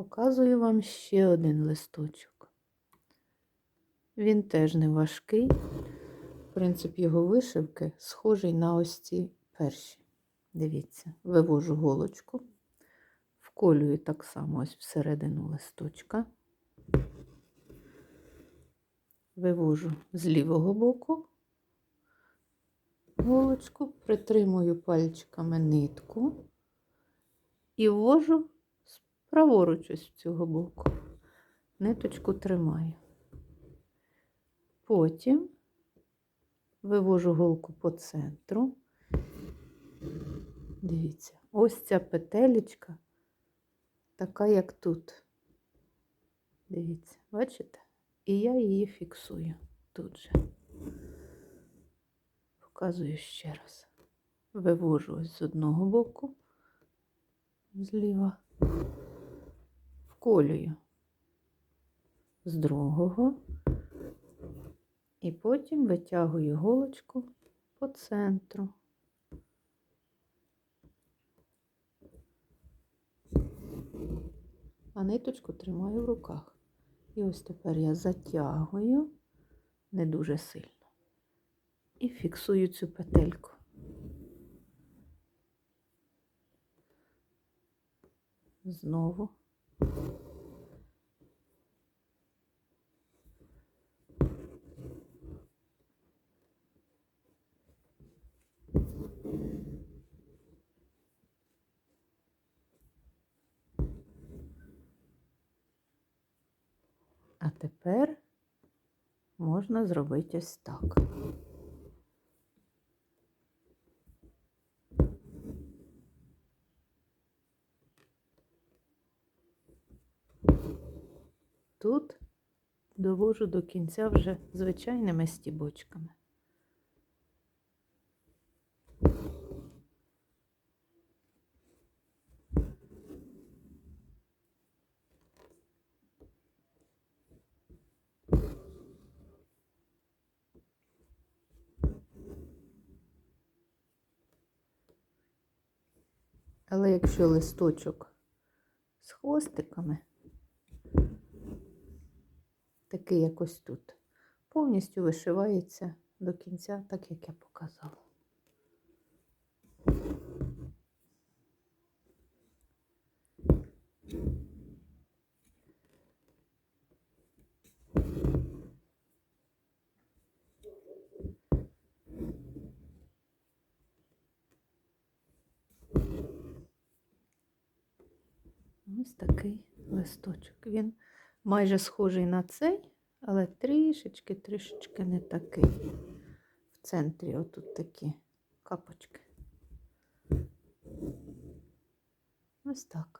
Показую вам ще один листочок. Він теж не важкий. Принцип його вишивки схожий на ось ці перші. Дивіться, вивожу голочку, вколюю так само ось всередину листочка. Вивожу з лівого боку голочку, притримую пальчиками нитку і ввожу праворуч ось цього боку. Ниточку тримаю. Потім вивожу голку по центру. Дивіться, ось ця петелечка, така, як тут. Дивіться, бачите? І я її фіксую тут же. Показую ще раз. Вивожу ось з одного боку, зліва, вколюю з другого, і потім витягую голочку по центру. А ниточку тримаю в руках. І ось тепер я затягую не дуже сильно і фіксую цю петельку. Знову. А тепер можна зробити ось так. Тут довожу до кінця вже звичайними стібочками. Але якщо листочок з хвостиками, такий якось тут, повністю вишивається до кінця, так як я показала. Ось такий листочок. Він майже схожий на цей, але трішечки, трішечки не такий. В центрі отут такі капочки. Ось так.